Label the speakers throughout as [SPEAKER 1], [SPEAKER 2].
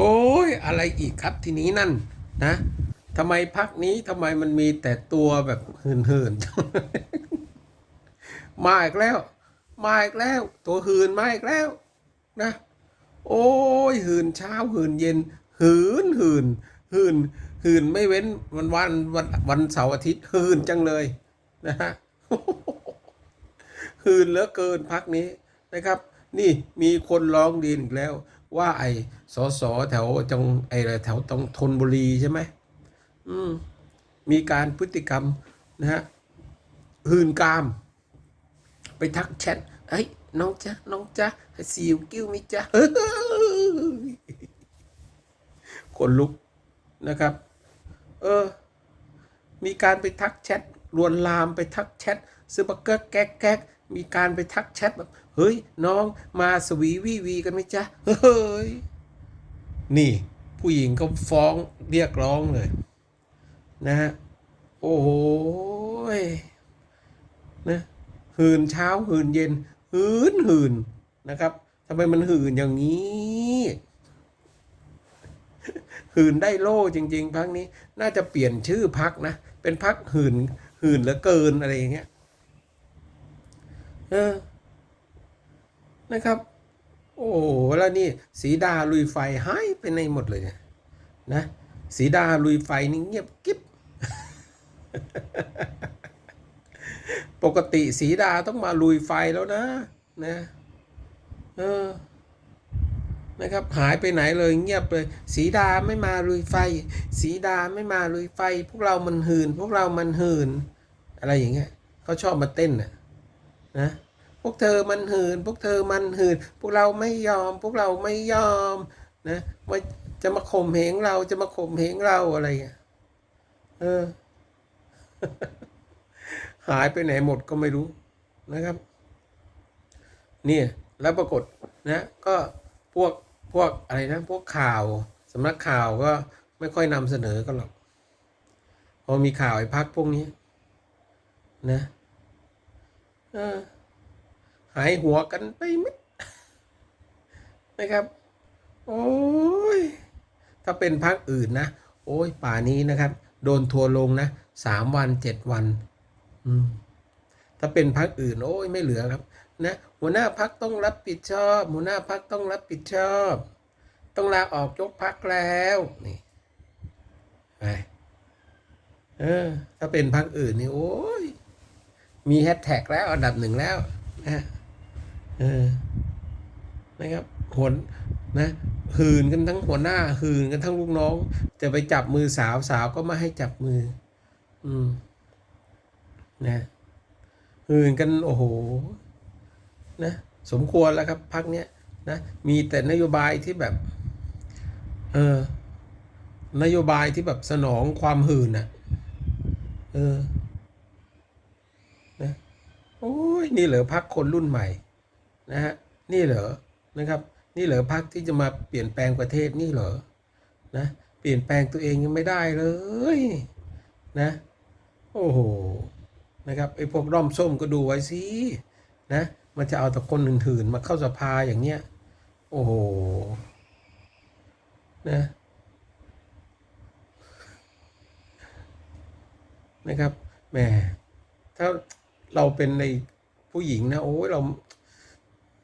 [SPEAKER 1] อ้ยอะไรอีกครับทีนี้นั่นนะทำไมพักนี้ทำไมมันมีแต่ตัวแบบหืนหืนมาอีกแล้ว มาอีกแล้ว ตัวหืนมาอีกแล้ว นะ โอ้ยหืนเช้าหืนเย็น หืนหืนหืนหืนไม่เว้นวันวันวันวันเสาร์อาทิตย์หืนจังเลยนะฮะหืนเหลือเกินพักนี้นะครับ นี่มีคนร้องเรียนอีกแล้ว ว่าไอ้สอสอแถวจังไอ้อะไรแถวตรงธนบุรีใช่ไหมอืมมีการพฤติกรรมนะฮะหืนกาม ไปทักแชทเอ้ยน้องจ๊ะน้องจ๊ะสิวกิ้วมิจ๊ะคนลุกนะครับ เออ มีการไปทักแชทลวนลามไปทักแชทซื้อบักเกอร์แก๊กแก๊กมีการไปทักแชทแบบ เฮ้ย น้องมาสวีวีวีกันไหมจ๊ะ เฮ้ย นี่ ผู้หญิงเขาฟ้องเรียกร้องเลย นะฮะ โอ้โหยนะหืนเช้าหืนเย็น หืนหืนนะครับทำไมมันหืนอย่างนี้ หืนได้โล่จริง ๆพักนี้ น่าจะเปลี่ยนชื่อพักนะ เป็นพักหืนหืนเหลือเกินอะไรอย่างเงี้ย เออ นะครับ โอ้โหแล้วนี่สีดาลุยไฟหายไปในหมดเลยนะสีดาลุยไฟนี่เงียบกิ๊บปกติสีดาต้องมาลุยไฟแล้วนะนะเออนะครับหายไปไหนเลยเงียบเลย สีดาไม่มาลุยไฟ สีดาไม่มาลุยไฟ พวกเรามันหืน พวกเรามันหืน อะไรอย่างเงี้ยเขาชอบมาเต้นนะนะ วกเธอมันหืน พวกเธอมันหืน พวกเราไม่ยอม พวกเราไม่ยอมนะว่าจะมาข่มเหงเราจะมาข่มเหงเราอะไรอย่างเออ หายไปไหนหมดก็ไม่รู้นะครับ เนี่ย แล้วปรากฏนะ ก็พวกพวกอะไรนะ พวกข่าวสำนักข่าวก็ไม่ค่อยนำเสนอกันหรอก พอมีข่าวไอ้พักพวกนี้นะ เออ หายหัวกันไปไหมดนะครับ โอ้ย ถ้าเป็นพักอื่นนะ โอ้ย ป่านี้นะครับ โดนทัวร์ลงนะสามวันเจ็ดวัน อืม ถ้าเป็นพักอื่น โอ้ย ไม่เหลือครับ นะ หัวหน้าพักต้องรับผิดชอบ หัวหน้าพักต้องรับผิดชอบ ต้องลาออกยกพักแล้ว นี่ไปเออ ถ้าเป็นพักอื่นนี่ โอ้ย มีแฮชแท็กแล้ว อันดับหนึ่งแล้วนะ เออนะครับหัวนะหืนกันทั้งหัวหน้า หืนกันทั้งลูกน้อง จะไปจับมือสาวสาวก็ไม่ให้จับมือ อืมนะหืนกันโอ้โห นะ สมควรแล้วครับพักเนี้ยนะมีแต่นโยบายที่แบบ เออนโยบายที่แบบสนองความหื่นอะ เออ นะ โอ้ย นี่เหรอพักคนรุ่นใหม่ นะฮะนี่เหรอนะครับ นี่เหรอพักที่จะมาเปลี่ยนแปลงประเทศนี่เหรอนะเปลี่ยนแปลงตัวเองยังไม่ได้เลยนะโอ้โหนะครับไอ้พวกร่อมส้มก็ดูไว้สินะมันจะเอาแต่คนอื่นๆมาเข้าสภาอย่างเนี้ยโอ้โหนะนะครับแหมถ้าเราเป็นในผู้หญิงนะโอ้ยเรา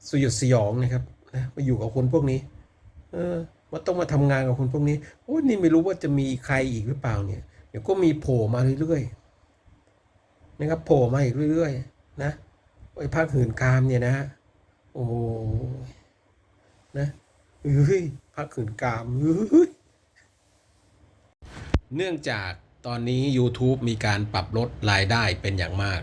[SPEAKER 1] สยดสยองนะครับนะมาอยู่กับคนพวกนี้ เออมาต้องมาทำงานกับคนพวกนี้โอ้ยนี่ไม่รู้ว่าจะมีใครอีกหรือเปล่าเนี่ยเดี๋ยวก็มีโผล่มาเรื่อยๆนะครับโผล่มาอีกเรื่อยๆนะไอ้ภาคหื่นกามเนี่ยนะโอ้นะเฮ้ยภาคหื่นกามเฮ้ยเนื่องจากตอนนี้ YouTube มีการปรับลดรายได้เป็นอย่างมาก